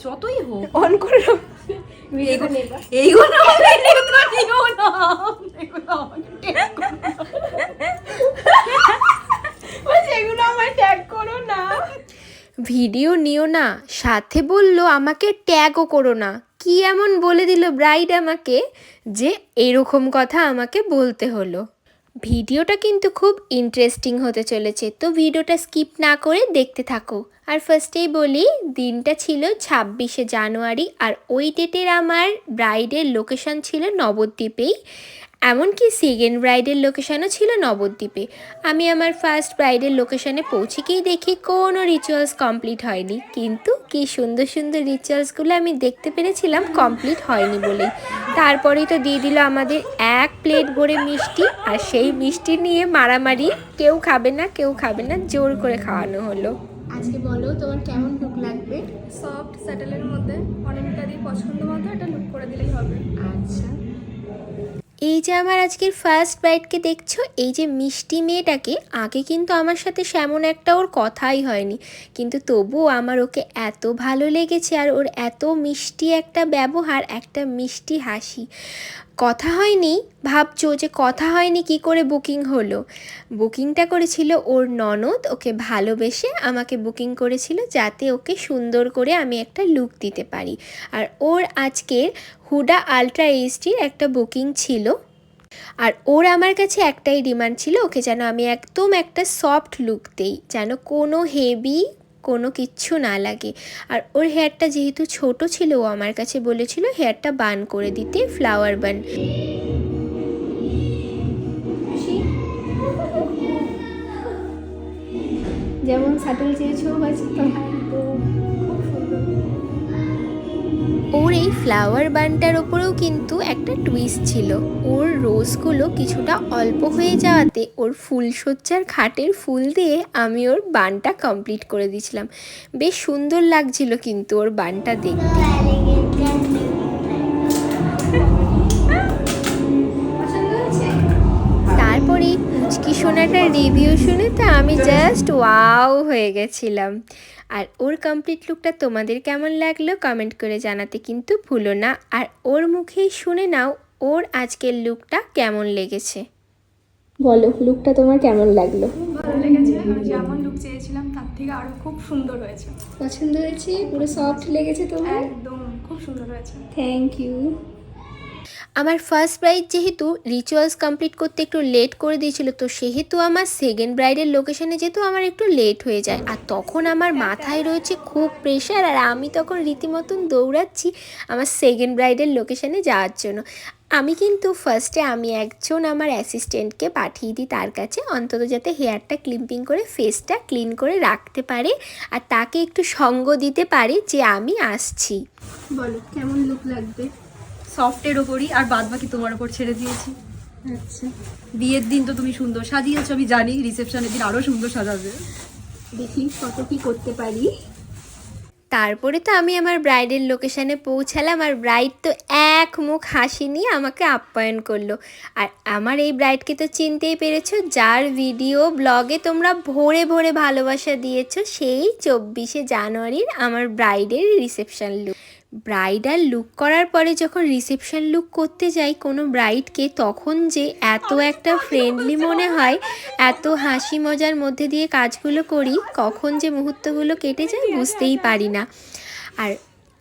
যতই হোক। অন করে এইগুলো। এগুলো ট্যাগ না। ভিডিও নিও না সাথে বলল আমাকে ট্যাগও করো না। কি এমন বলে দিল ব্রাইড আমাকে যে এরকম কথা আমাকে বলতে হলো? ভিডিওটা কিন্তু খুব ইন্টারেস্টিং হতে চলেছে তো ভিডিওটা স্কিপ না করে দেখতে থাকো। আর ফার্স্টেই বলি, দিনটা ছিল ছাব্বিশে জানুয়ারি আর ওই ডেটের আমার ব্রাইডের লোকেশন ছিল নবদ্বীপেই। এমনকি সেকেন্ড ব্রাইডের লোকেশনও ছিল নবদ্বীপে। আমি আমার ফার্স্ট ব্রাইডের লোকেশনে পৌঁছে গিয়ে দেখি কোনো রিচুয়ালস কমপ্লিট হয়নি। কিন্তু কি সুন্দর সুন্দর রিচুয়ালসগুলো আমি দেখতে পেরেছিলাম কমপ্লিট হয়নি বলেই। তারপরেই তো দিয়ে দিল আমাদের এক প্লেট ভরে মিষ্টি আর সেই মিষ্টি নিয়ে মারামারি, কেউ খাবে না, কেউ খাবে না, জোর করে খাওয়ানো হলো। আজকে বলো তোমার কেমন লুক লাগবে? সফট স্যাটেলের মধ্যে অনেকটারই পছন্দ মতো এটা লুক করে দিলেই হবে। আচ্ছা। এই যে আমার আজকের ফার্স্ট ব্রাইডকে দেখছ, এই যে মিষ্টি মেয়েটাকে, আগে কিন্তু আমার সাথে সেমন একটা ওর কথাই হয়নি। কিন্তু তবুও আমার ওকে এত ভালো লেগেছে আর ওর এত মিষ্টি একটা ব্যবহার, একটা মিষ্টি হাসি। কথা হয়নি, ভাবছ যে কথা হয়নি, কি করে বুকিং হলো? বুকিংটা করেছিল ওর ননদ, ওকে ভালোবেসে আমাকে বুকিং করেছিল যাতে ওকে সুন্দর করে আমি একটা লুক দিতে পারি। আর ওর আজকের হুডা আলট্রা এইচডির একটা বুকিং ছিল। আর ওর আমার কাছে একটাই ডিমান্ড ছিল, ওকে যেন আমি একদম একটা সফট লুক দেই, যেন কোনো হেভি কোনো কিচ্ছু না লাগে। আর ওর হেয়ারটা যেহেতু ছোট ছিল, ও আমার কাছে বলেছিল হেয়ারটা বান করে দিতে, ফ্লাওয়ার বান। যেমন স্যাটেল চেয়েছো তো ওর এই ফ্লাওয়ার বানটার ওপরেও কিন্তু একটা টুইস্ট ছিল। ওর রোজগুলো কিছুটা অল্প হয়ে যাওয়াতে ওর ফুলসজ্জার খাটের ফুল দিয়ে আমি ওর বানটা কমপ্লিট করে দিয়েছিলাম। বেশ সুন্দর লাগছিল কিন্তু ওর বানটা দেখতে। তারপরে পুচকি সোনাটার রিভিউ শুনে তো আমি জাস্ট ওয়াও হয়ে গেছিলাম। আর ওর কমপ্লিট লুকটা তোমাদের কেমন লাগল কমেন্ট করে জানাতে কিন্তু ভুলো না। আর ওর মুখেই শুনে নাও ওর আজকের লুকটা কেমন লেগেছে। বলো লুকটা তোমার কেমন লাগল? ভালো লেগেছে আমি যেমন লুক চেয়েছিলাম তার থেকে আরও খুব সুন্দর হয়েছে। পছন্দ হয়েছে? পুরো সফট লেগেছে তোমার? একদম খুব সুন্দর হয়েছে। থ্যাংক ইউ আমার ফার্স্ট ব্রাইড যেহেতু রিচুয়ালস কমপ্লিট করতে একটু লেট করে দিয়েছিল, তো সেহেতু আমার সেকেন্ড ব্রাইডের লোকেশনে যেহেতু আমার একটু লেট হয়ে যায়। আর তখন আমার মাথায় রয়েছে খুব প্রেশার আর আমি তখন রীতিমতন দৌড়াচ্ছি আমার সেকেন্ড ব্রাইডের লোকেশনে যাওয়ার জন্য। আমি কিন্তু ফার্স্টে আমি একজন আমার অ্যাসিস্ট্যান্টকে পাঠিয়ে দিই তার কাছে, অন্তত যাতে হেয়ারটা ক্লিম্পিং করে ফেসটা ক্লিন করে রাখতে পারে, আর তাকে একটু সঙ্গ দিতে পারে যে আমি আসছি। বলো, কেমন লুক লাগবে? সফটের ওপরই আর বাদ বাকি তোমার ওপর ছেড়ে দিয়েছি। আচ্ছা। বিয়ের দিন তো তুমি সুন্দর সাজিয়েছো আমি জানি রিসেপশনের দিন আরও সুন্দর সাজাবে। দেখি কত কি করতে পারি। তারপরে তো আমি আমার ব্রাইডের লোকেশানে পৌঁছালাম আর ব্রাইড তো এক মুখ হাসি নিয়ে আমাকে আপ্যায়ন করল। আর আমার এই ব্রাইডকে তো চিনতেই পেরেছ যার ভিডিও ব্লগে তোমরা ভোরে ভোরে ভালোবাসা দিয়েছ সেই চব্বিশে জানুয়ারির আমার ব্রাইডের রিসেপশান লুক ব্রাইডাল লুক করার পরে যখন রিসেপশন লুক করতে যাই কোনো ব্রাইডকে, তখন যে এত একটা ফ্রেন্ডলি মনে হয়, এত হাসি মজার মধ্যে দিয়ে কাজগুলো করি, কখন যে মুহূর্তগুলো কেটে যায় বুঝতেই পারি না। আর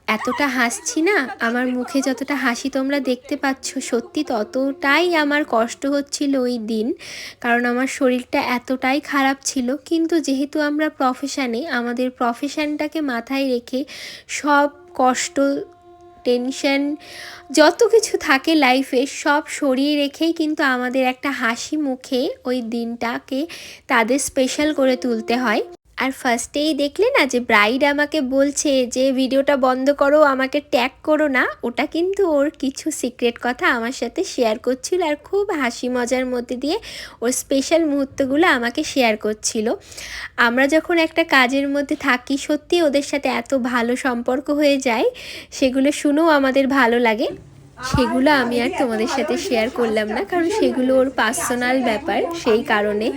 এতটা হাসছি না, আমার মুখে যতটা হাসি তোমরা দেখতে পাচ্ছ, সত্যি ততটাই আমার কষ্ট হচ্ছিল ওই দিন। কারণ আমার শরীরটা এতটাই খারাপ ছিল। কিন্তু যেহেতু আমরা প্রফেশানে আমাদের প্রফেশনটাকে মাথায় রেখে সব কষ্ট টেনশন যত কিছু থাকে লাইফে সব সরিয়ে রেখেই কিন্তু আমাদের একটা হাসি মুখে ওই দিনটাকে তাদের স্পেশাল করে তুলতে হয়। আর ফার্স্টেই দেখলে না যে ব্রাইড আমাকে বলছে যে, ভিডিওটা বন্ধ করো, আমাকে ট্যাগ করো না। ওটা কিন্তু ওর কিছু সিক্রেট কথা আমার সাথে শেয়ার করছিল আর খুব হাসি মজার মধ্যে দিয়ে ওর স্পেশাল মুহূর্তগুলো আমাকে শেয়ার করছিল। আমরা যখন একটা কাজের মধ্যে থাকি সত্যি ওদের সাথে এত ভালো সম্পর্ক হয়ে যায়, সেগুলো শুনেও আমাদের ভালো লাগে। সেগুলো আমি আর তোমাদের সাথে শেয়ার করলাম না কারণ সেগুলো ওর পার্সোনাল ব্যাপার সেই কারণে।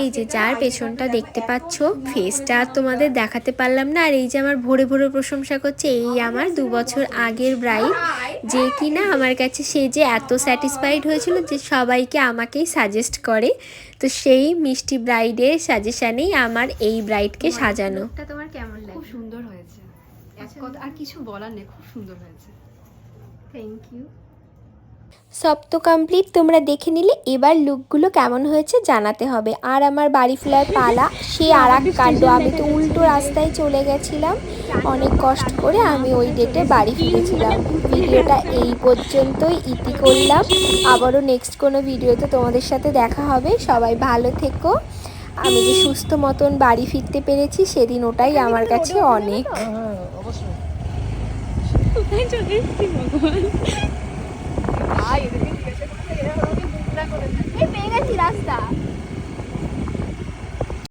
এই যে যার পেছনটা দেখতে পাচ্ছ ফেসটা আর তোমাদের দেখাতে পারলাম না আর এই যে আমার ভোরে ভোরে প্রশংসা করছে এই আমার দু বছর আগের ব্রাইড যে কিনা আমার কাছে সে যে এত স্যাটিসফাইড হয়েছিল যে সবাইকে আমাকেই সাজেস্ট করে। তো সেই মিষ্টি ব্রাইডের সাজেশানেই আমার এই ব্রাইডকে সাজানো। তোমার কেমন খুব সুন্দর হয়েছে। আর কিছু বলার নেই খুব সুন্দর হয়েছে। থ্যাংক ইউ সব তো কমপ্লিট তোমরা দেখে নিলে এবার লুকগুলো কেমন হয়েছে জানাতে হবে। আর আমার বাড়ি ফেলার পালা সে আর এক কাণ্ড আমি তো উল্টো রাস্তায় চলে গেছিলাম। অনেক কষ্ট করে আমি ওই ডেটে বাড়ি ফিরেছিলাম। ভিডিওটা এই পর্যন্তই ইতি করলাম। আবারও নেক্সট কোনো ভিডিওতে তোমাদের সাথে দেখা হবে। সবাই ভালো থেকো। আমি যে সুস্থ মতন বাড়ি ফিরতে পেরেছি সেদিন ওটাই আমার কাছে অনেক। পেয়ে গেছি রাস্তা।